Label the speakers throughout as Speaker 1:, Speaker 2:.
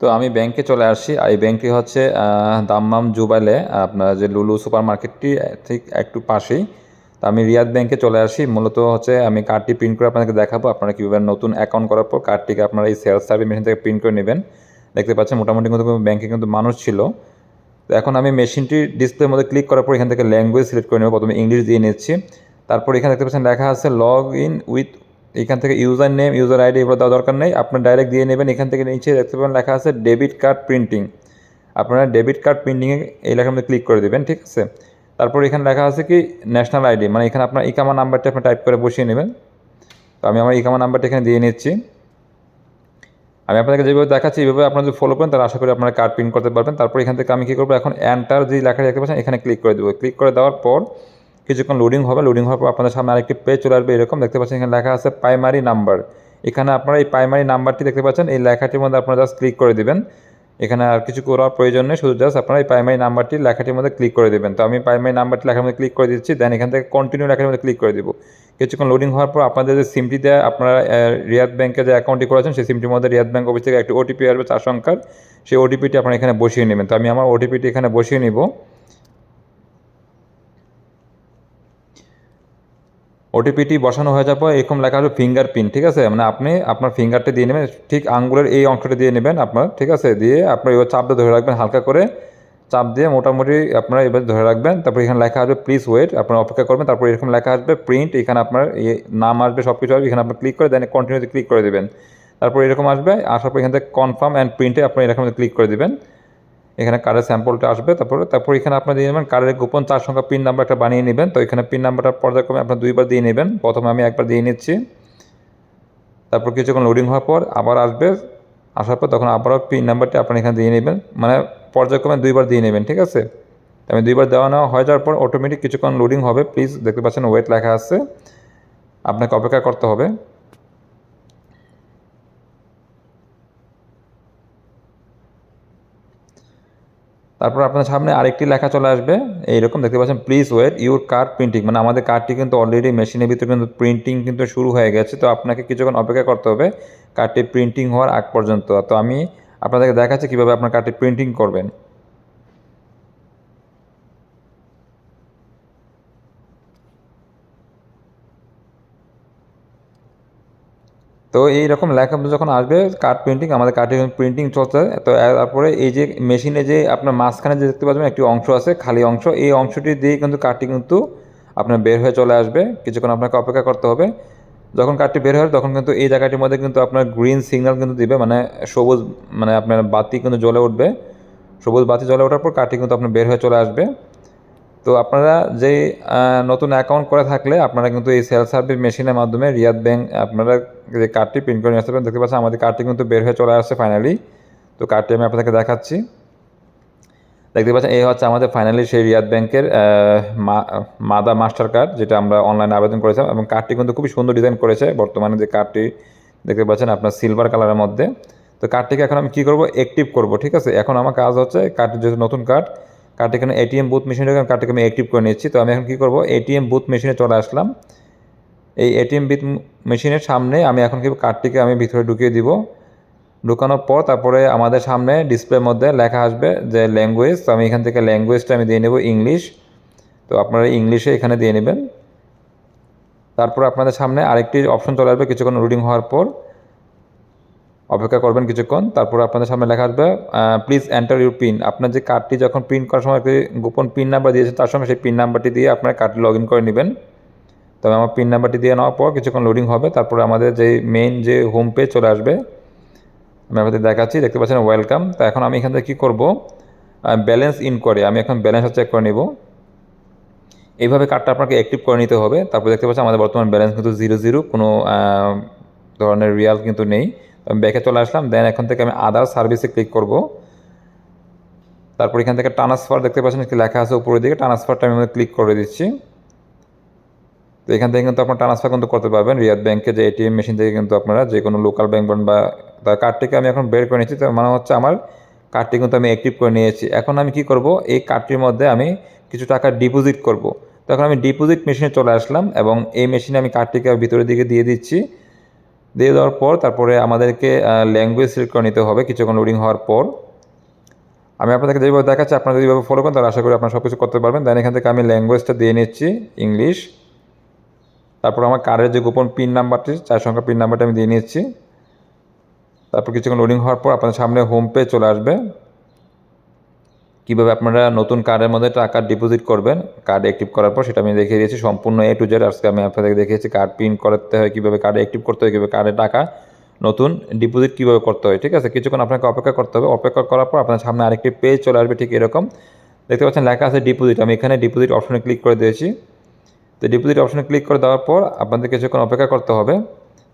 Speaker 1: তো আমি ব্যাংকে চলে আর এই ব্যাংকটি হচ্ছে দাম্মাম জুবাইলে, আপনার যে লুলু সুপার মার্কেটটি ঠিক একটু পাশেই। তো আমি রিয়াদ ব্যাংকে চলে আসি। মূলত হচ্ছে আমি কার্ডটি প্রিন্ট করে আপনাদেরকে দেখাবো। আপনারা কীভাবে নতুন অ্যাকাউন্ট করার পর কার্ডটিকে আপনারা এই সেলস সার্ভিস মেশিন থেকে প্রিন্ট করে নেবেন। দেখতে পাচ্ছেন মোটামুটি কিন্তু ব্যাংকে কিন্তু মানুষ ছিল। তো এখন আমি মেশিনটি ডিসপ্লের মধ্যে ক্লিক করার পর এখান থেকে ল্যাঙ্গুয়েজ সিলেক্ট করে নেব। প্রথমে ইংলিশ দিয়ে নিচ্ছি। তারপর এখানে দেখতে পাচ্ছেন লেখা আছে লগ ইন উইথ এখান থেকে ইউজার নেম ইউজার আইডি এগুলো দেওয়া দরকার নেই। আপনার ডাইরেক্ট দিয়ে নেবেন। এখান থেকে নিচে দেখতে পাবেন লেখা আছে ডেবিট কার্ড প্রিন্টিং আপনারা ডেবিট কার্ড প্রিন্টিংয়ে এই লেখার মধ্যে ক্লিক করে দেবেন, ঠিক আছে? তারপর এখানে লেখা আছে কি? ন্যাশনাল আইডি মানে এখানে আপনার ইকামা নাম্বারটা আপনি টাইপ করে বসিয়ে নেবেন। তো আমি আমার ইকামা নাম্বারটা এখানে দিয়ে নিচ্ছি। আমি আপনাদেরকে যেভাবে দেখাচ্ছি, এইভাবে আপনারা যদি ফলো করেন, তাহলে আশা করি আপনারা কার্ড প্রিন্ট করতে পারবেন। তারপর এখান থেকে আমি কী করব? এখন অ্যান্টার যে লেখা দেখতে পাচ্ছেন, এখানে ক্লিক করে দেবো। ক্লিক করে দেওয়ার পর কিছুক্ষণ লোডিং হবে লোডিং হওয়ার পর আপনাদের সামনে আরেকটি পেজ চলে আসবে, এরকম দেখতে পাচ্ছেন এখানে লেখা আছে প্রাইমারি নাম্বার এখানে আপনারা এই প্রাইমারি নাম্বারটি দেখতে পাচ্ছেন, এই লেখাটির মধ্যে আপনারা জাস্ট ক্লিক করে দেবেন। এখানে আর কিছু করার প্রয়োজন নেই, শুধু জাস্ট আপনারা এই প্রাইমারি নাম্বারটি লেখাটির মধ্যে ক্লিক করে দেবেন। তো আমি প্রাইমারি নাম্বারটি লেখার মধ্যে ক্লিক করে দিচ্ছি দেন এখান থেকে কন্টিনিউ লেখার মধ্যে ক্লিক করে দিব। কিছুক্ষণ লোডিং হওয়ার পর আপনাদের যে সিমটি দেয়, আপনারা রিয়াদ ব্যাংকে যে অ্যাকাউন্টটি করেছেন, সেই সিমটির মধ্যে রিয়াদ ব্যাংক অফিস থেকে একটি ওটিপি আসবে, চার সংখ্যার। সেই ওটিপিটি আপনারা এখানে বসিয়ে নেবেন। তো আমি আমার ওটিপিটি এখানে বসিয়ে নিব। ওটিপিটি বসানো হয়ে যাওয়ার পর এরকম লেখা হবে ফিঙ্গার প্রিন্ট ঠিক আছে? মানে আপনি আপনার ফিঙ্গারটি দিয়ে নেবেন, ঠিক আঙ্গুলের এই অংশটা দিয়ে নেবেন আপনার, ঠিক আছে? দিয়ে আপনার এবার চাপটা ধরে রাখবেন হালকা করে। চাপ দিয়ে মোটামুটি আপনারা এবার ধরে রাখবেন। তারপর এখানে লেখা আসবে প্লিজ ওয়েট আপনারা অপেক্ষা করবেন। তারপর এরকম লেখা আসবে প্রিন্ট এখানে আপনার নাম আসবে সব কিছু আসবে, এখানে আপনি ক্লিক করে দেন কন্টিনিউতে ক্লিক করে দেবেন। তারপর এরকম আসবে, আসার পর এখান থেকে কনফার্ম অ্যান্ড প্রিন্টে আপনি এরকম ক্লিক করে দেবেন। এখানে কার্ডের স্যাম্পলটা আসবে, তারপরে, তারপর এখানে আপনার দিয়ে নেবেন কার্ডের গোপন চার সংখ্যা পিন নাম্বার একটা বানিয়ে নেবেন। তো এখানে পিন নাম্বারটা পর্যায়ক্রমে আপনার দুইবার দিয়ে নেবেন। প্রথমে আমি একবার দিয়ে নিচ্ছি। তারপর কিছুক্ষণ লোডিং হওয়ার পর আবার আসবে। আসার পর তখন আবারও পিন নাম্বারটি আপনি এখানে দিয়ে নেবেন। মানে পর্যায়ক্রমে দুইবার দিয়ে নেবেন, ঠিক আছে? আমি দুইবার দেওয়া নেওয়া হয়ে যাওয়ার পর অটোমেটিক কিছুক্ষণ লোডিং হবে। প্লিজ দেখতে পাচ্ছেন ওয়েট লেখা আছে। আপনাকে অপেক্ষা করতে হবে। তারপর আপনার সামনে আরেকটি লেখা চলে আসবে। এইরকম দেখতে পাচ্ছেন please wait your card printing মানে আমাদের কার্ডটি কিন্তু অলরেডি মেশিনের ভিতরে কিন্তু প্রিন্টিং কিন্তু শুরু হয়ে গেছে। তো আপনাকে কিছুক্ষণ অপেক্ষা করতে হবে কার্ডটি প্রিন্টিং হওয়ার আগ পর্যন্ত। তো আমি আপনাদেরকে দেখাচ্ছি কীভাবে আপনার কার্ডটি প্রিন্টিং করবেন। তো এই রকম লেখা যখন আসবে কার্ড প্রিন্টিং আমাদের কার্ডে প্রিন্টিং চলছে। তো তারপরে এই যে মেশিনে যে আপনার মাঝখানে যে দেখতে পাচ্ছেন একটি অংশ আছে, খালি অংশ, এই অংশটি দিয়ে কিন্তু কার্ডটি কিন্তু আপনার বের হয়ে চলে আসবে। কিছুক্ষণ আপনাকে অপেক্ষা করতে হবে। যখন কার্ডটি বের হয় তখন কিন্তু এই জায়গাটির মধ্যে কিন্তু আপনার গ্রিন সিগন্যাল কিন্তু দিবে মানে সবুজ মানে আপনার বাতি কিন্তু জ্বলে উঠবে। সবুজ বাতি জ্বলে ওঠার পর কার্ডটি কিন্তু আপনার বের হয়ে চলে আসবে। তো আপনারা যে নতুন অ্যাকাউন্ট করে থাকলে আপনারা কিন্তু এই সেল সার্ভিস মেশিনের মাধ্যমে রিয়াদ ব্যাংক আপনারা যে কার্ডটি প্রিন্ট করে নিয়ে আসতে পারেন দেখতে পাচ্ছেন আমাদের কার্ডটি কিন্তু বের হয়ে চলে আসছে ফাইনালি তো কার্ডটি আমি আপনাদেরকে দেখাচ্ছি। দেখতে পাচ্ছেন, এই হচ্ছে আমাদের ফাইনালি সেই রিয়াদ ব্যাংকের মাদা মাস্টার কার্ড যেটা আমরা অনলাইনে আবেদন করেছিলাম এবং কার্ডটি কিন্তু খুবই সুন্দর ডিজাইন করেছে। বর্তমানে যে কার্ডটি দেখতে পাচ্ছেন আপনার সিলভার কালারের মধ্যে। তো কার্ডটিকে এখন আমি কী করব? অ্যাক্টিভ করব, ঠিক আছে? এখন আমার কাজ হচ্ছে কার্ডটি যেহেতু নতুন কার্ড কার্ডটি এখানে এটিএম বুথ মেশিনে কার্ডটিকে আমি অ্যাক্টিভ করে নিচ্ছি তো আমি এখন কী করব? এটিএম বুথ মেশিনে চলে আসলাম। এই এটিএম বিথ মেশিনের সামনে আমি এখন কি কার্ডটিকে আমি ভিতরে ঢুকিয়ে দিব। ঢুকানোর পর তারপরে আমাদের সামনে ডিসপ্লের মধ্যে লেখা আসবে যে ল্যাঙ্গুয়েজ তো আমি এখান থেকে ল্যাঙ্গুয়েজটা আমি দিয়ে নেব ইংলিশ তো আপনারা ইংলিশে এখানে দিয়ে নেবেন। তারপর আপনাদের সামনে আরেকটি অপশন চলে আসবে কিছুক্ষণ রুডিং হওয়ার পর। অপেক্ষা করবেন কিছুক্ষণ, তারপর আপনাদের সামনে লেখা আসবে প্লিজ এন্টার ইউর পিন আপনার যে কার্ডটি যখন প্রিন্ট করার সময় একটি গোপন পিন নাম্বার দিয়েছে, তার সঙ্গে সেই পিন নাম্বারটি দিয়ে আপনার কার্ডটি লগ ইন করে নেবেন। তবে আমার পিন নাম্বারটি দিয়ে নেওয়ার পর কিছুক্ষণ লোডিং হবে, তারপরে আমাদের যে মেইন যে হোম পেজ চলে আসবে, আমি আপনাদের দেখাচ্ছি, দেখতে পাচ্ছেন ওয়েলকাম তো এখন আমি এখান থেকে কী করব? ব্যালেন্স ইন করে, আমি এখন ব্যালেন্সটা চেক করে নেব। এইভাবে কার্ডটা আপনাকে অ্যাক্টিভ করে নিতে হবে। তারপর দেখতে পাচ্ছেন আমাদের বর্তমান ব্যালেন্স কিন্তু জিরো জিরো কোনো ধরনের রিয়াল কিন্তু নেই। ব্যাকে চলে আসলাম দেন এখন থেকে আমি আদার সার্ভিসে ক্লিক করব। তারপর এখান থেকে ট্রান্সফার দেখতে পাচ্ছেন কি লেখা আছে উপরের দিকে ট্রান্সফারটা আমি ক্লিক করে দিচ্ছি। তো এখান থেকে কিন্তু আপনার ট্রান্সফার কিন্তু করতে পারবেন রিয়াদ ব্যাংকে যে এটিএম মেশিন থেকে কিন্তু আপনারা যে কোনো লোকাল ব্যাংক বলেন বা তার কার্ডটিকে আমি এখন বের করে নিচ্ছি তো মানে হচ্ছে আমার কার্ডটি কিন্তু আমি অ্যাক্টিভ করে নিয়েছি। এখন আমি কি করব? এই কার্ডটির মধ্যে আমি কিছু টাকা ডিপোজিট করব। তখন আমি ডিপোজিট মেশিনে চলে আসলাম এবং এই মেশিনে আমি কার্ডটিকে ভিতরের দিকে দিয়ে দিচ্ছি। দিয়ে দেওয়ার পর তারপরে আমাদেরকে ল্যাঙ্গুয়েজ সিলেক্ট করে নিতে হবে কিছুক্ষণ লোডিং হওয়ার পর। আমি আপনাদেরকে যেভাবে দেখাচ্ছি, আপনারা যদি এইভাবে ফলো করেন, তাহলে আশা করি আপনারা সব কিছু করতে পারবেন। দেন এখান থেকে আমি ল্যাঙ্গুয়েজটা দিয়ে নিচ্ছি ইংলিশ তারপর আমার কার্ডের যে গোপন পিন নাম্বারটি, চার সংখ্যা পিন নাম্বারটা আমি দিয়ে নিচ্ছি। তারপর কিছুক্ষণ লোডিং হওয়ার পর আপনাদের সামনে হোম পেজ চলে আসবে। কীভাবে আপনারা নতুন কার্ডের মধ্যে টাকা ডিপোজিট করবেন কার্ড অ্যাক্টিভ করার পর সেটা আমি দেখিয়ে দিয়েছি, সম্পূর্ণ এ টু জেড আজকে আমি আপনাদেরকে দেখিয়েছি কার্ড প্রিন্ট করতে হয়, কীভাবে কার্ড অ্যাক্টিভ করতে হয়, কীভাবে কার্ডে টাকা নতুন ডিপোজিট কীভাবে করতে হয়, ঠিক আছে? কিছুক্ষণ আপনাকে অপেক্ষা করতে হবে, অপেক্ষা করার পর আপনার সামনে আরেকটি পেজ চলে আসবে ঠিক এরকম। দেখতে পাচ্ছেন লেখা আছে ডিপোজিট আমি এখানে ডিপোজিট অপশনে ক্লিক করে দিয়েছি। তো ডিপোজিট অপশনে ক্লিক করে দেওয়ার পর আপনাদের কিছুক্ষণ অপেক্ষা করতে হবে।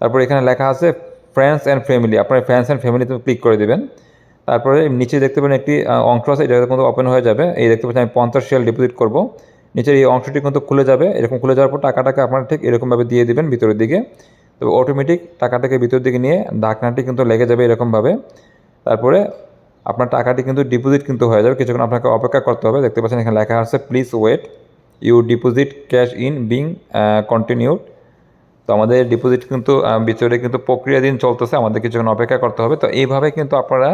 Speaker 1: তারপর এখানে লেখা আছে ফ্রেন্ডস অ্যান্ড ফ্যামিলি আপনার ফ্রেন্ডস অ্যান্ড ফ্যামিলিতে ক্লিক করে দেবেন। তারপরে নিচে দেখতে পাবেন একটি অংশ আছে, এটা কিন্তু ওপেন হয়ে যাবে। এই দেখতে পাচ্ছেন আমি পঞ্চাশ শেয়ার ডিপোজিট করব। নিচের এই অংশটি কিন্তু খুলে যাবে। এরকম খুলে যাওয়ার পর টাকাটাকে আপনারা ঠিক এরকমভাবে দিয়ে দিবেন ভিতরের দিকে। তো অটোমেটিক টাকাটাকে ভিতর দিকে নিয়ে ঢাকনাটি কিন্তু লেগে যাবে এরকমভাবে। তারপরে আপনার টাকাটি কিন্তু ডিপোজিট কিন্তু হয়ে যাবে। কিছুক্ষণ আপনাকে অপেক্ষা করতে হবে। দেখতে পাচ্ছেন এখানে লেখা আছে please wait you deposit cash in being continued তো আমাদের ডিপোজিট কিন্তু ভিতরে কিন্তু প্রক্রিয়াধীন চলতেছে। আমাদের কিছুক্ষণ অপেক্ষা করতে হবে। তো এইভাবে কিন্তু আপনারা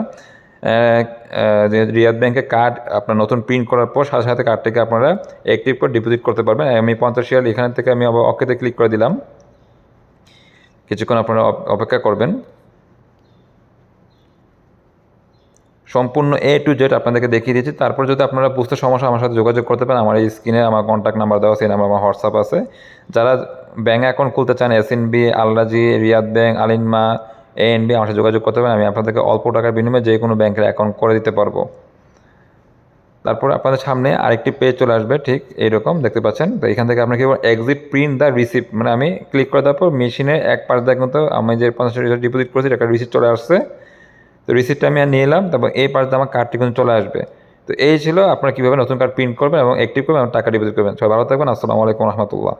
Speaker 1: রিয়াদ ব্যাংকে কার্ড আপনার নতুন প্রিন্ট করার পর সাথে সাথে কার্ডটিকে আপনারা অ্যাক্টিভ করে ডিপোজিট করতে পারবেন। আমি পঞ্চাশ শেয়ার এখান থেকে আমি আবার অকেতে ক্লিক করে দিলাম। কিছুক্ষণ আপনারা অপেক্ষা করবেন। সম্পূর্ণ এ টু জেড আপনাদেরকে দেখিয়ে দিয়েছি। তারপর যদি আপনারা বুঝতে সমস্যা আমার সাথে যোগাযোগ করতে পারেন, আমার এই স্ক্রিনে আমার কন্ট্যাক্ট নাম্বার দেওয়া এই নাম্বার আমার হোয়াটসঅ্যাপ আছে। যারা ব্যাঙ্ক অ্যাকাউন্ট খুলতে চান S N B Alrajhi Riyad bank Alinma A N B আমার যোগাযোগ করতে পারেন আমি আপনাদেরকে অল্প টাকার বিনিময়ে যে কোনো ব্যাংকের অ্যাকাউন্ট করে দিতে পারব। তারপর আপনাদের সামনে আরেকটি পেজ চলে আসবে, ঠিক এইরকম, দেখতে পাচ্ছেন? তো এখান থেকে আপনাকে এক্সিট প্রিন্ট দ্য রিসিপ্ট মানে আমি ক্লিক করে দেওয়ার পর মেশিনে এক পাশ দিয়ে কিন্তু আমি যে পঞ্চাশ টাকা ডিপোজিট করেছি একটা রিসিপ্ট চলে আসছে। তো রিসিপ্টটা আমি নিয়ে এলাম, তারপর এই পাশ আমার কার্ডটি কিন্তু চলে আসবে। তো এই ছিল আপনারা কীভাবে নতুন কার্ড প্রিন্ট করবেন এবং অ্যাক্টিভ করবেন এবং টাকা ডিপোজিট করবেন। সবাই ভালো থাকবেন, আসসালামু আলাইকুম রহমতুল্লাহ।